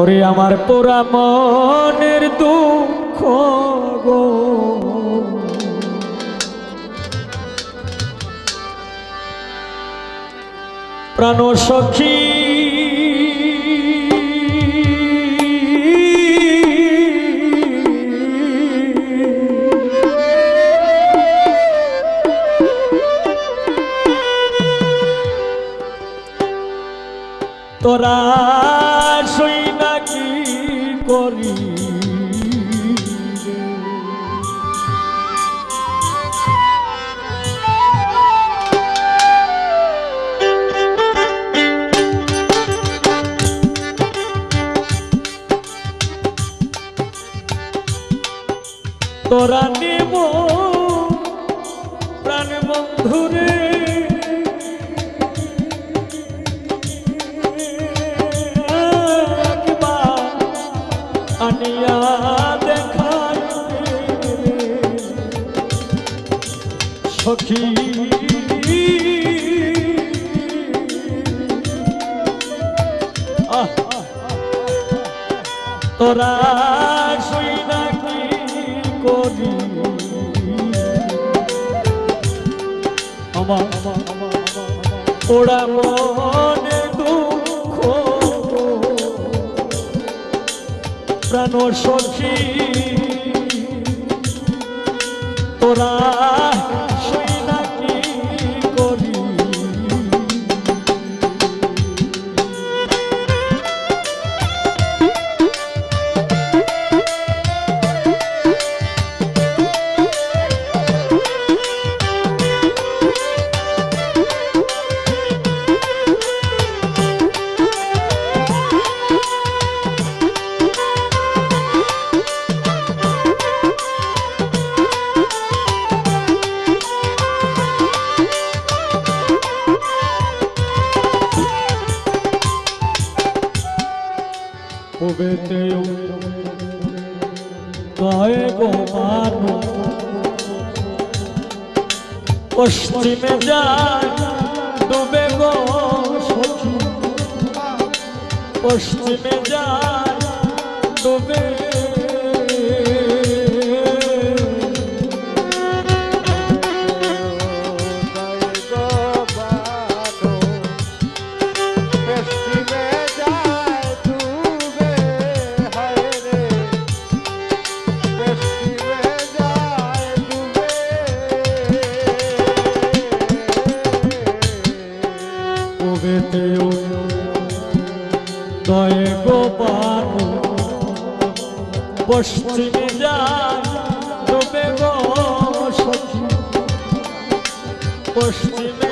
ওরে আমার পোড়া মনের দুঃখ গো। প্রাণ সখী তোরা তোরা নেব প্রাণ বন্ধুরে। আনিয়া দেখাই। সখী তোরা সই আমার ওরা মনে দুঃখ প্রাণ সখী। তোরা পশ্চিমে যায় ডুবে গো সখী। পশ্চিমে যায় ডুবে ওবেতে দয়ে গোপাল মানু পশ্চিমে যায় ডুবে গো সখী পশ্চিমে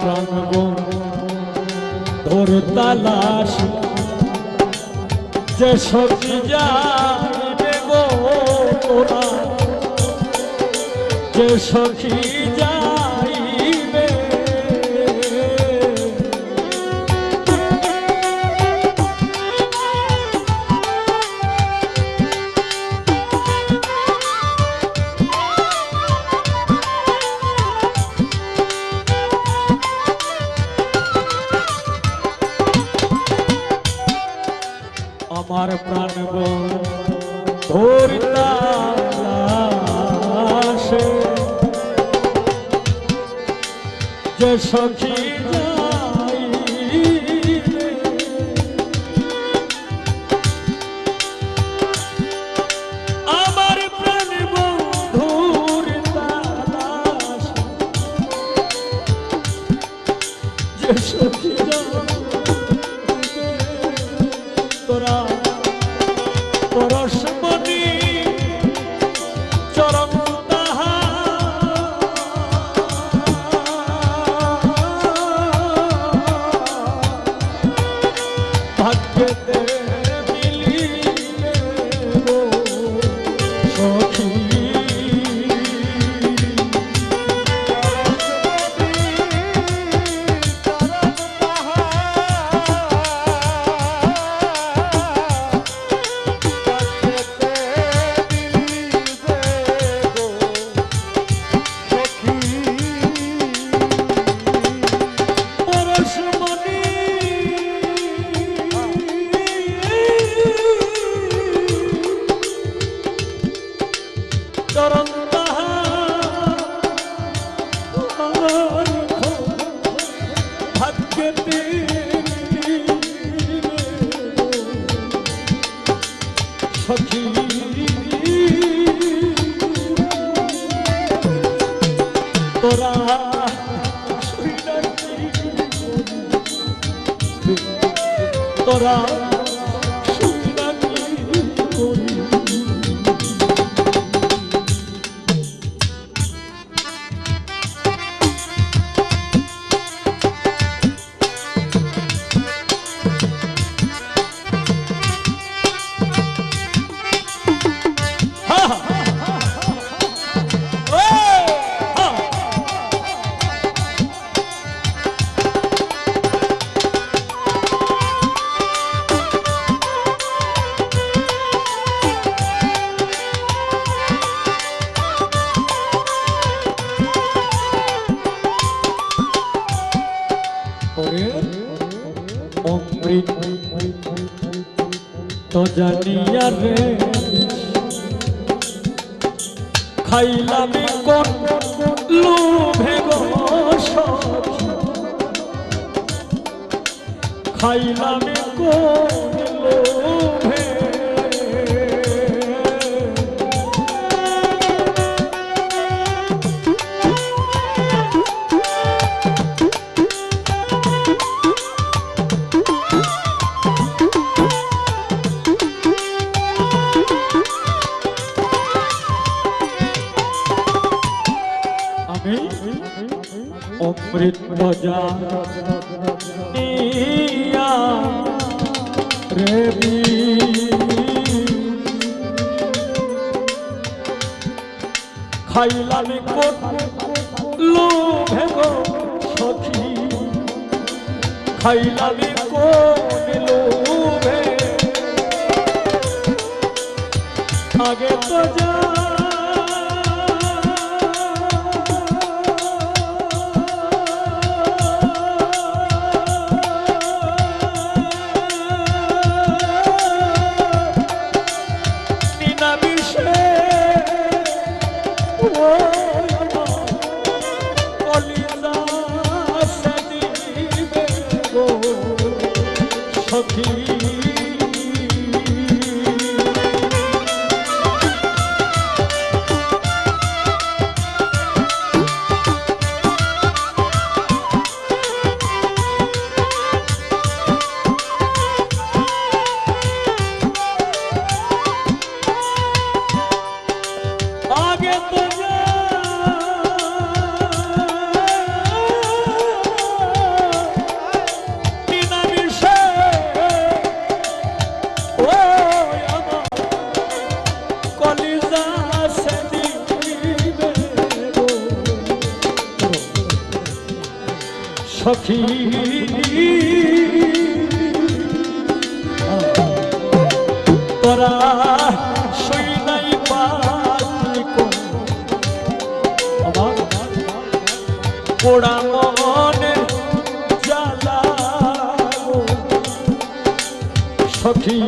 প্রাণ তোর তালাশ যে সবজি যা গো তোরা। যে সখী সখী সখী। তোরা তোরা তো জানিয়া রে খাইলামি কোন লোভে গো খাইলামি কোন লোভে অমৃত ভজা নিয়া রে বি খাইলাম কোট লোভে গো সখী। খাইলাম কোন লোভে। আগে তো যা সখী। তোরা আমার পোড়া মনে জ্বালা সখী।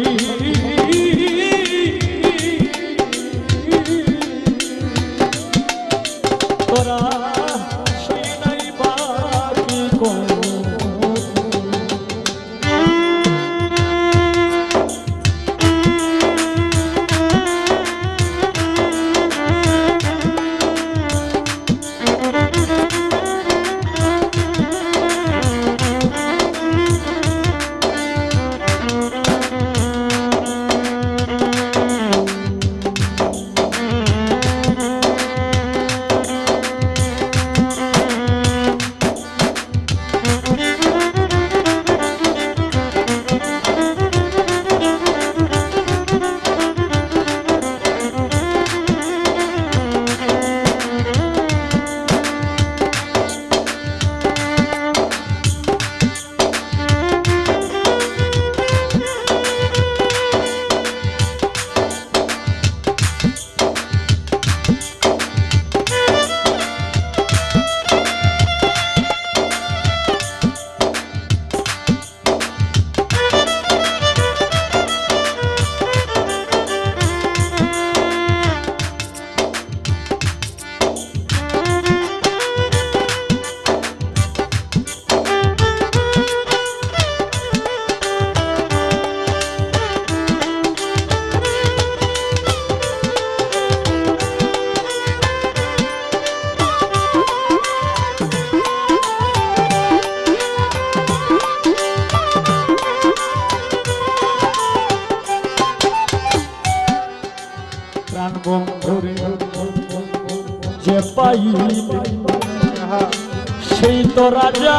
সেই তো রাজা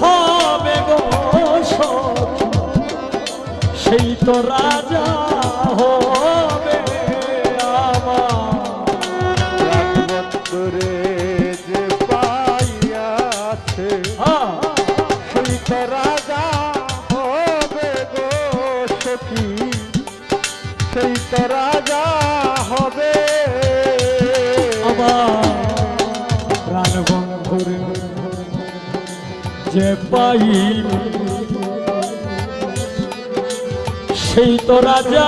হবে গো। সেই তো রাজা পাইলে সেই তো রাজা